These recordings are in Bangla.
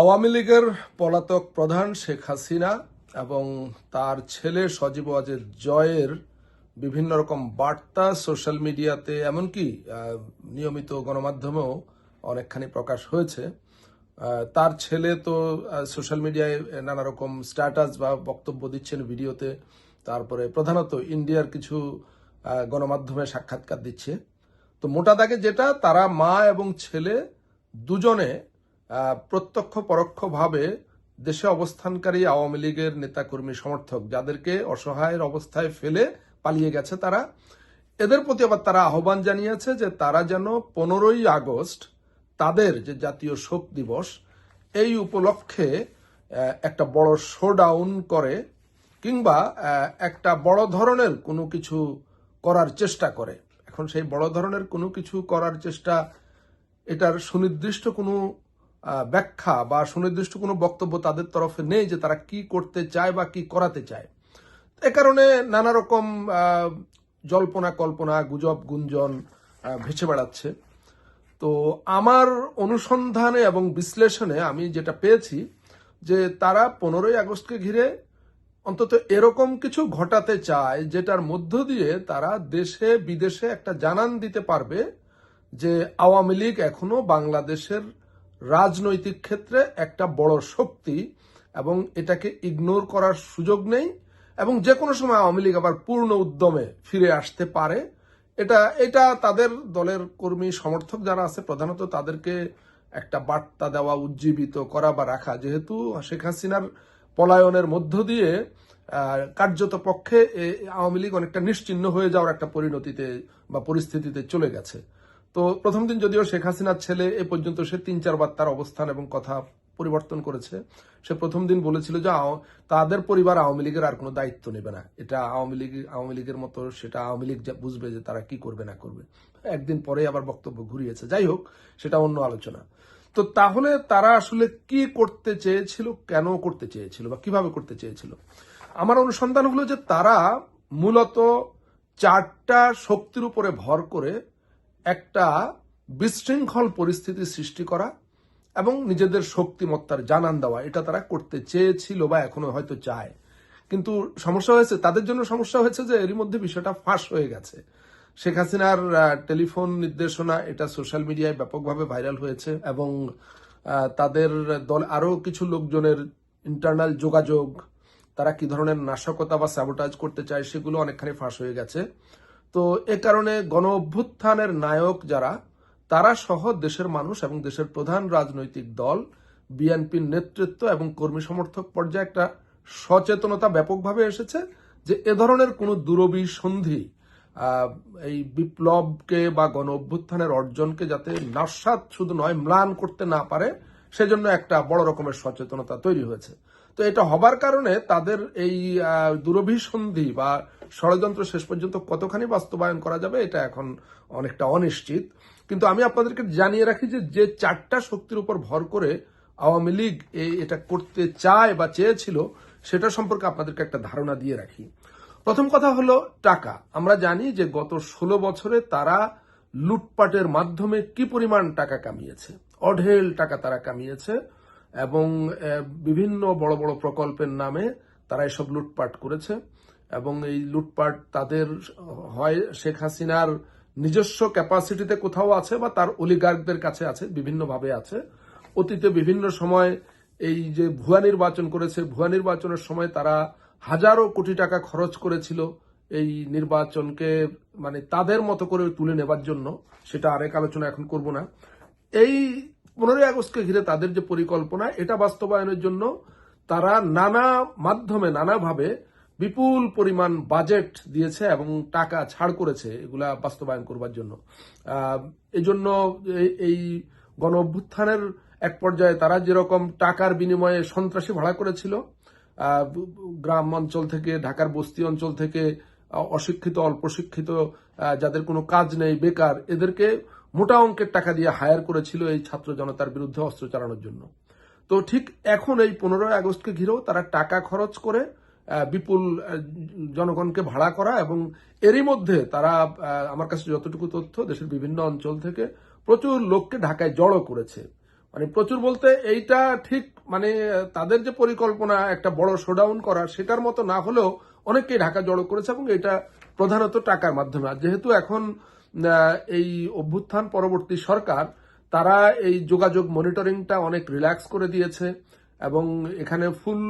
আওয়ামী লীগের পলাতক প্রধান শেখ হাসিনা এবং তার ছেলে সজীব ওয়াজেদ জয়ের বিভিন্ন রকম বার্তা সোশ্যাল মিডিয়াতে, এমনকি নিয়মিত গণমাধ্যমেও অনেকখানি প্রকাশ হয়েছে। তার ছেলে তো সোশ্যাল মিডিয়ায় নানা রকম স্ট্যাটাস বা বক্তব্য দিচ্ছেন ভিডিওতে। তারপরে প্রধানত ইন্ডিয়ার কিছু গণমাধ্যমে সাক্ষাৎকার দিচ্ছে। তো মোটা দাগে যেটা, তারা মা এবং ছেলে দুজনে প্রত্যক্ষ পরোক্ষভাবে দেশে অবস্থানকারী আওয়ামী লীগের নেতাকর্মী সমর্থক যাদেরকে অসহায়ের অবস্থায় ফেলে পালিয়ে গেছে তারা, এদের প্রতি আবার তারা আহ্বান জানিয়েছে যে তারা যেন পনেরোই আগস্ট তাদের যে জাতীয় শোক দিবস, এই উপলক্ষে একটা বড় শোডাউন করে কিংবা একটা বড় ধরনের কোনো কিছু করার চেষ্টা করে। এখন সেই বড় ধরনের কোনো কিছু করার চেষ্টা, এটার সুনির্দিষ্ট কোনো ব্যাখ্যা বা সুনির্দিষ্ট কোনো বক্তব্য তাদের তরফে নেই যে তারা কি করতে চায় বা কি করাতে চায়। এ কারণে নানা রকম জল্পনা, কল্পনা, গুজব, গুঞ্জন ভেসে বেড়াচ্ছে। তো আমার অনুসন্ধানে এবং বিশ্লেষণে আমি যেটা পেয়েছি যে তারা পনেরোই আগস্টকে ঘিরে অন্তত এরকম কিছু ঘটাতে চায় যেটার মধ্য দিয়ে তারা দেশে, বিদেশে একটা জানান দিতে পারবে যে আওয়ামী লীগ এখনও বাংলাদেশের রাজনৈতিক ক্ষেত্রে একটা বড় শক্তি এবং এটাকে ইগনোর করার সুযোগ নেই এবং যে কোনো সময় আওয়ামী লীগ আবার পূর্ণ উদ্যমে ফিরে আসতে পারে। এটা এটা তাদের দলের কর্মী সমর্থক যারা আছে, প্রধানত তাদেরকে একটা বার্তা দেওয়া, উজ্জীবিত করা বা রাখা। যেহেতু শেখ হাসিনার পলায়নের মধ্য দিয়ে কার্যত পক্ষে আওয়ামী লীগ অনেকটা নিশ্চিহ্ন হয়ে যাওয়ার একটা পরিণতিতে বা পরিস্থিতিতে চলে গেছে। তো প্রথম দিন যদিও শেখ হাসিনার ছেলে, এ পর্যন্ত সে তিন চারবার তার অবস্থান এবং কথা পরিবর্তন করেছে। সে প্রথম দিন বলেছিল যে তাদের পরিবার আওয়ামী লীগের আর কোনো দায়িত্ব নেবে না। এটা আওয়ামী লীগ, আওয়ামী লীগের মতো সেটা আওয়ামী লীগ বুঝবে যে তারা কি করবে, না করবে। একদিন পরে আবার বক্তব্য ঘুরিয়েছে। যাই হোক, সেটা অন্য আলোচনা। তো তাহলে তারা আসলে কি করতে চেয়েছিল, কেন করতে চেয়েছিল বা কীভাবে করতে চেয়েছিল? আমার অনুসন্ধান হলো যে তারা মূলত চারটা শক্তির উপরে ভর করে একটা বিশৃঙ্খল পরিস্থিতি সৃষ্টি করা এবং নিজেদের শক্তিমত্তার জানান দেওয়া। এটা তারা করতে চেয়েছিল বা এখনও হয়তো চায়। কিন্তু সমস্যা হয়েছে, তাদের জন্য সমস্যা হয়েছে যে এরই মধ্যে বিষয়টা ফাঁস হয়ে গেছে। শেখ হাসিনার টেলিফোন নির্দেশনা, এটা সোশ্যাল মিডিয়ায় ব্যাপকভাবে ভাইরাল হয়েছে এবং তাদের দল, আরও কিছু লোকজনের ইন্টারনাল যোগাযোগ, তারা কি ধরনের নাশকতা বা স্যাবোটাজ করতে চায় সেগুলো অনেকখানি ফাঁস হয়ে গেছে। তো এ কারণে গণ অভ্যুত্থানের নায়ক যারা তারা সহ দেশের মানুষ এবং দেশের প্রধান রাজনৈতিক দল বিএনপির নেতৃত্ব এবং কর্মী সমর্থক পর্যায়ে একটা সচেতনতা ব্যাপকভাবে এসেছে যে এ ধরনের কোনো দুরভিসন্ধি আহ, এই বিপ্লবকে বা গণ অভ্যুত্থানের অর্জনকে যাতে নাস্বাদ শুধু নয় ম্লান করতে না পারে সেজন্য একটা বড় রকমের সচেতনতা তৈরি হয়েছে। তো এটা হবার কারণে তাদের এই দুরভিসন্ধি বা ষড়যন্ত্র শেষ পর্যন্ত কতখানি বাস্তবায়ন করা যাবে এটা এখন অনেকটা অনিশ্চিত। কিন্তু আমি আপনাদেরকে জানিয়ে রাখি যে যে চারটা শক্তির উপর ভর করে আওয়ামী লীগ এটা করতে চায় বা চেয়েছিল, সেটা সম্পর্কে আপনাদেরকে একটা ধারণা দিয়ে রাখি। প্রথম কথা হলো টাকা। আমরা জানি যে গত ষোলো বছরে তারা লুটপাটের মাধ্যমে কি পরিমাণ টাকা কামিয়েছে। অঢেল টাকা তারা কামিয়েছে এবং বিভিন্ন বড় বড় প্রকল্পের নামে তারা এসব লুটপাট করেছে। এবং এই লুটপাট তাদের হয়। শেখ হাসিনার নিজস্ব ক্যাপাসিটিতে কোথাও আছে বা তার অলিগার্কদের কাছে আছে, বিভিন্নভাবে আছে। অতীতে বিভিন্ন সময় এই যে ভুয়া নির্বাচন করেছে, ভুয়া নির্বাচনের সময় তারা হাজারো কোটি টাকা খরচ করেছিল এই নির্বাচনকে মানে তাদের মতো করে তুলে নেবার জন্য। সেটা আরেক আলোচনা এখন করব না। এই পনেরোই আগস্টকে ঘিরে তাদের যে পরিকল্পনা, এটা বাস্তবায়নের জন্য তারা নানা মাধ্যমে, নানাভাবে বিপুল পরিমাণ বাজেট দিয়েছে এবং টাকা ছাড় করেছে এগুলা বাস্তবায়ন করবার জন্য। আহ, এই গণ অভ্যুত্থানের এক পর্যায়ে তারা যেরকম টাকার বিনিময়ে সন্ত্রাসী ভাড়া করেছিল গ্রাম অঞ্চল থেকে ঢাকার বস্তি অঞ্চল থেকে অশিক্ষিত অল্প শিক্ষিত যাদের কোনো কাজ নেই বেকার এদেরকে মোটা অঙ্কের টাকা দিয়ে হায়ার করেছিল এই ছাত্র জনতার বিরুদ্ধে অস্ত্র চালানোর জন্য। তো ঠিক এখন এই পনেরোই আগস্টকে ঘিরেও তারা টাকা খরচ করে বিপুল জনগণকে ভাড়া করা এবং এরই মধ্যে তারা আমার কাছে যতটুকু তথ্য, দেশের বিভিন্ন অঞ্চল থেকে প্রচুর লোককে ঢাকায় জড়ো করেছে। মানে প্রচুর বলতে এইটা ঠিক মানে তাদের যে পরিকল্পনা, একটা বড় শোডাউন করা, সেটার মতো না হলেও অনেককেই ঢাকা জড়ো করেছে এবং এটা প্রধানত টাকার মাধ্যমে। আর যেহেতু এখন এই অভ্যুত্থান পরবর্তী সরকার, তারা এই যোগাযোগ মনিটরিংটা অনেক রিল্যাক্স করে দিয়েছে। এবং এখানে ফুল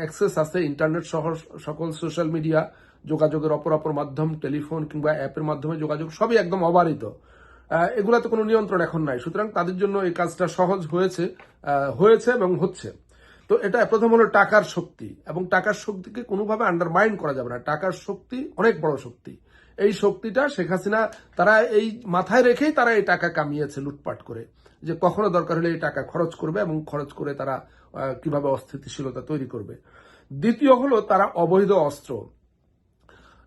অ্যাক্সেস আছে ইন্টারনেট সহ সকল সোশ্যাল মিডিয়া যোগাযোগের অপর অপর মাধ্যম টেলিফোন কিংবা অ্যাপের মাধ্যমে যোগাযোগ সবই একদম অবারিত। এগুলাতে কোনো নিয়ন্ত্রণ এখন নাই। সুতরাং তাদের জন্য এই কাজটা সহজ হয়েছে হয়েছে এবং হচ্ছে। তো এটা প্রথম হলো টাকার শক্তি এবং টাকার শক্তিকে কোনোভাবে আন্ডারমাইন করা যাবে না। টাকার শক্তি অনেক বড় শক্তি। এই শক্তিটা শেখ হাসিনা, তারা এই মাথায় রেখেই তারা এই টাকা কামিয়েছে লুটপাট করে। যে কখনো দরকার হলে এই টাকা খরচ করবে এবং খরচ করে তারা কীভাবে অস্থিতিশীলতা তৈরি করবে। দ্বিতীয় হলো তারা অবৈধ অস্ত্র।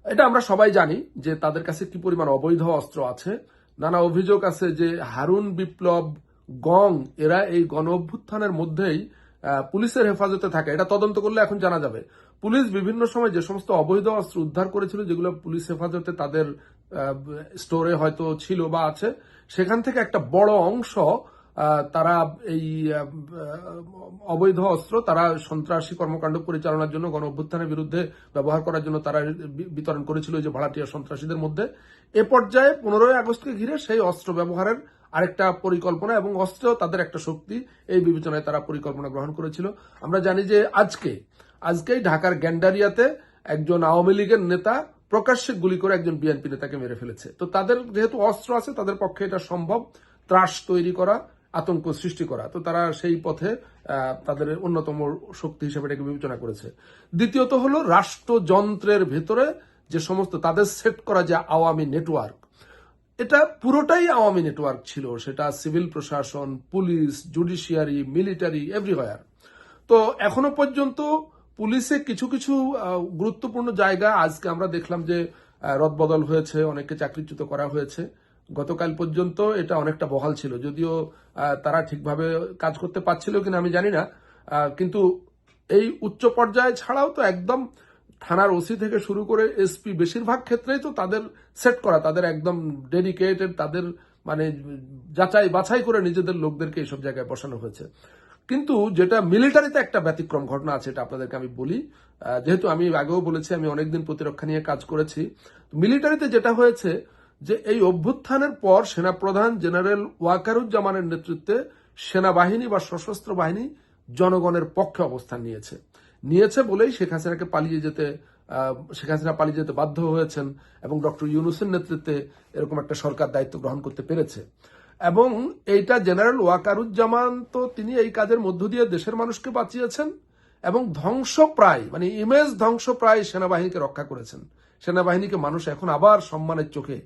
এটা আমরা সবাই জানি যে তাদের কাছে কি পরিমাণ অবৈধ অস্ত্র আছে। নানা অভিযোগ আছে যে হারুন বিপ্লব গং, এরা এই গণ অভ্যুত্থানের মধ্যেই পুলিশের হেফাজতে থাকে। এটা তদন্ত করলে এখন জানা যাবে। পুলিশ বিভিন্ন সময় যে সমস্ত অবৈধ অস্ত্র উদ্ধার করেছিল, যেগুলো পুলিশ হেফাজতে তাদের স্টোরে হয়তো ছিল বা আছে, সেখান থেকে একটা বড় অংশ তারা এই অবৈধ অস্ত্র তারা সন্ত্রাসী কর্মকাণ্ড পরিচালনার জন্য, গণ অভ্যুত্থানের বিরুদ্ধে ব্যবহার করার জন্য তারা বিতরণ করেছিল যে ভাড়াটিয়া সন্ত্রাসীদের মধ্যে। এ পর্যায়ে পনেরোই আগস্টকে ঘিরে সেই অস্ত্র ব্যবহারের আরেকটা পরিকল্পনা এবং অস্ত্র তাদের একটা শক্তি, এই বিবেচনায় তারা পরিকল্পনা গ্রহণ করেছিল। আমরা জানি যে আজকে, আজকেই ঢাকার গ্যান্ডারিয়াতে একজন আওয়ামী লীগের নেতা প্রকাশ্যে গুলি করে একজন বিএনপি নেতাকে মেরে ফেলেছে। তো তাদের যেহেতু অস্ত্র আছে, তাদের পক্ষে এটা সম্ভব। ত্রাস তৈরি করা আতঙ্ক সৃষ্টি করা। তো তারা সেই পথে তাদের অন্যতম শক্তি হিসেবে এটাকে বিবেচনা করেছে। দ্বিতীয়ত হলো রাষ্ট্রযন্ত্রের ভেতরে যে সমস্ত তাদের সেট করা যে আওয়ামী নেটওয়ার্ক, এটা পুরোটাই আওয়ামী নেটওয়ার্ক ছিল। সেটা সিভিল প্রশাসন, পুলিশ, জুডিশিয়ারি, মিলিটারি, এভরিহয়ার। তো এখনও পর্যন্ত পুলিশে কিছু কিছু গুরুত্বপূর্ণ জায়গা আজকে আমরা দেখলাম যে রদবদল হয়েছে, অনেককে চাকরিচ্যুত করা হয়েছে। গতকাল পর্যন্ত এটা অনেকটা বহাল ছিল। যদিও তারা ঠিকভাবে কাজ করতে পারছিল কিনা আমি জানি না। কিন্তু এই উচ্চ পর্যায়ে ছাড়াও তো একদম থানার ওসি থেকে শুরু করে এসপি বেশিরভাগ ক্ষেত্রেই তো তাদের সেট করা, তাদের একদম ডেডিকেটেড, তাদের মানে যাচাই বাছাই করে নিজেদের লোকদেরকে এইসব জায়গায় বসানো হয়েছে। কিন্তু যেটা মিলিটারিতে একটা ব্যতিক্রম ঘটনা আছে, এটা আপনাদেরকে আমি বলি। যেহেতু আমি আগেও বলেছি, আমি অনেকদিন প্রতিরক্ষা নিয়ে কাজ করেছি। মিলিটারিতে যেটা হয়েছে যে এই অভ্যুত্থানের পর সেনাপ্রধান জেনারেল ওয়াকারুজ্জামানের নেতৃত্বে সেনাবাহিনী বা সশস্ত্র বাহিনী জনগণের পক্ষে অবস্থান নিয়েছে। নিয়েছে বলেই শেখ হাসিনাকে পালিয়ে যেতে শেখ হাসিনা পালিয়ে যেতে বাধ্য হয়েছেন এবং ডক্টর ইউনুসের নেতৃত্বে এরকম একটা সরকার দায়িত্ব গ্রহণ করতে পেরেছে। এবং এইটা জেনারেল ওয়াকারুজ্জামান তো তিনি এই কাজের মধ্য দিয়ে দেশের মানুষকে বাঁচিয়েছেন এবং ধ্বংসপ্রায় মানে ইমেজ ধ্বংসপ্রায় সেনাবাহিনীকে রক্ষা করেছেন। সেনাবাহিনীকে মানুষ এখন আবার সম্মানের চোখে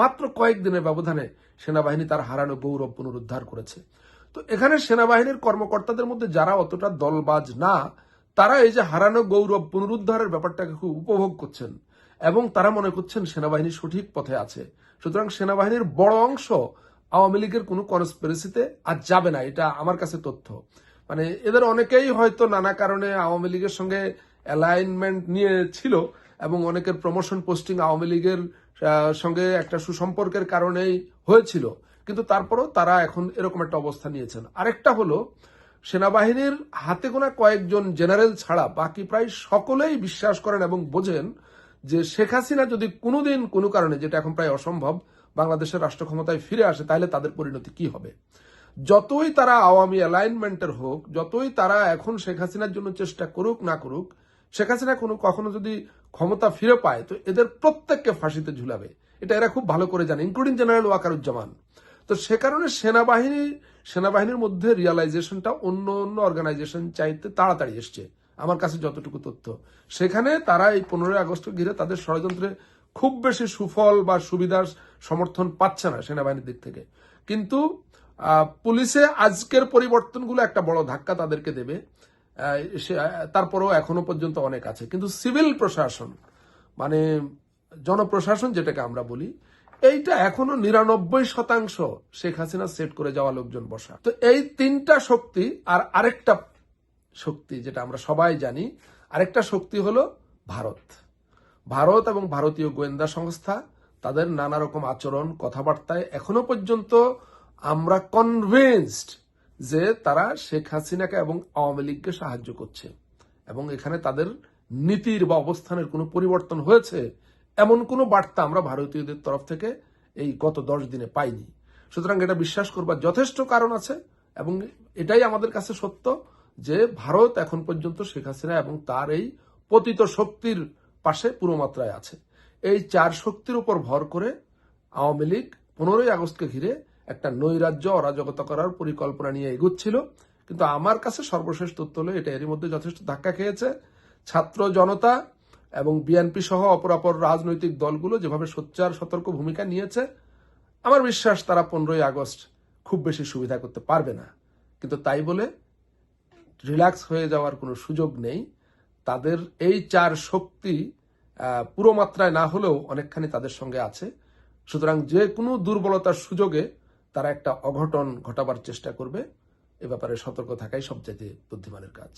মাত্র কয়েকদিনের ব্যবধানে সেনাবাহিনী তার হারানো গৌরব পুনরুদ্ধার করেছে। তো এখানে সেনাবাহিনীর কর্মকর্তাদের মধ্যে যারা অতটা দলবাজ না, তারা এই যে হারানো গৌরব পুনরুদ্ধারের ব্যাপারটাকে খুব উপভোগ করছেন এবং তারা মনে করছেন সেনাবাহিনী সঠিক পথে আছে। সুতরাং সেনাবাহিনীর বড় অংশ আওয়ামী লীগের কোনো কনস্পিরেসিতে আর যাবে না, এটা আমার কাছে তথ্য। মানে এদের অনেকেই হয়তো নানা কারণে আওয়ামী লীগের সঙ্গে অ্যালাইনমেন্ট নিয়ে ছিল এবং অনেকের প্রমোশন পোস্টিং আওয়ামী লীগের সঙ্গে একটা সুসম্পর্কের কারণেই হয়েছিল। কিন্তু তারপরও তারা এখন এরকম একটা অবস্থা নিয়েছেন। আরেকটা হলো, সেনাবাহিনীর হাতে গোনা কয়েকজন জেনারেল ছাড়া বাকি প্রায় সকলেই বিশ্বাস করেন এবং বোঝেন যে শেখ হাসিনা যদি কোনোদিন কোনো কারণে, যেটা এখন প্রায় অসম্ভব, বাংলাদেশের রাষ্ট্র ক্ষমতায় ফিরে আসে, তাহলে তাদের পরিণতি কি হবে? যতই তারা আওয়ামী অ্যালাইনমেন্টের হোক, যতই তারা এখন শেখ হাসিনার জন্য চেষ্টা করুক না করুক, শেখ হাসিনা কোনো, কখনো যদি ক্ষমতা ফিরে পায়, তো এদের প্রত্যেককে ফাঁসিতে ঝুলাবে। এটা এরা খুব ভালো করে জানে ইনক্লুডিং জেনারেল ওয়াকারুজ্জামান। তো সে কারণে সেনাবাহিনী, সেনাবাহিনীর মধ্যে রিয়ালাইজেশনটা অন্য অন্য অর্গানাইজেশন চাইতে তাড়াতাড়ি এসছে, আমার কাছে যতটুকু তথ্য। সেখানে তারা এই পনেরোই আগস্ট ঘিরে তাদের ষড়যন্ত্রে খুব বেশি সুফল বা সুবিধার সমর্থন পাচ্ছে না সেনাবাহিনীর দিক থেকে। কিন্তু পুলিশে আজকের পরিবর্তনগুলো একটা বড় ধাক্কা তাদেরকে দেবে। তারপরেও এখনও পর্যন্ত অনেক আছে। কিন্তু সিভিল প্রশাসন মানে জনপ্রশাসন যেটাকে আমরা বলি, এইটা এখনও নিরানব্বই শতাংশ শেখ হাসিনা সেট করে যাওয়া লোকজন বসা। তো এই তিনটা শক্তি আর আরেকটা শক্তি যেটা আমরা সবাই জানি, আরেকটা শক্তি হলো ভারত। ভারত এবং ভারতীয় গোয়েন্দা সংস্থা, তাদের নানা রকম আচরণ, কথাবার্তায় এখনও পর্যন্ত আমরা কনভিন্সড যে তারা শেখ হাসিনাকে এবং আওয়ামী লীগকে সাহায্য করছে। এবং এখানে তাদের নীতির বা অবস্থানের কোনো পরিবর্তন হয়েছে, এমন কোনো বার্তা আমরা ভারতীয়দের তরফ থেকে এই গত দশ দিনে পাইনি। সুতরাং এটা বিশ্বাস করবার যথেষ্ট কারণ আছে এবং এটাই আমাদের কাছে সত্য যে ভারত এখন পর্যন্ত শেখ হাসিনা এবং তার এই পতিত শক্তির পাশে পুরো মাত্রায় আছে। এই চার শক্তির উপর ভর করে আওয়ামী লীগ পনেরোই আগস্টকে ঘিরে একটা নৈরাজ্য অরাজকতা করার পরিকল্পনা নিয়ে এগুচ্ছিল, কিন্তু আমার কাছে সর্বশেষ তথ্য হলো এটা। এরই মধ্যে যথেষ্ট ধাক্কা খেয়েছে ছাত্র জনতা এবং বিএনপি সহ অপরাপর রাজনৈতিক দলগুলো যেভাবে সোচ্চার, সতর্ক ভূমিকা নিয়েছে। আমার বিশ্বাস তারা পনেরোই আগস্ট খুব বেশি সুবিধা করতে পারবে না। কিন্তু তাই বলে রিল্যাক্স হয়ে যাওয়ার কোনো সুযোগ নেই। তাদের এই চার শক্তি পুরো মাত্রায় না হলেও অনেকখানি তাদের সঙ্গে আছে। সুতরাং যে কোনো দুর্বলতার সুযোগে তারা একটা অঘটন ঘটাবার চেষ্টা করবে। এ ব্যাপারে সতর্ক থাকাই সবচেয়ে বুদ্ধিমানের কাজ।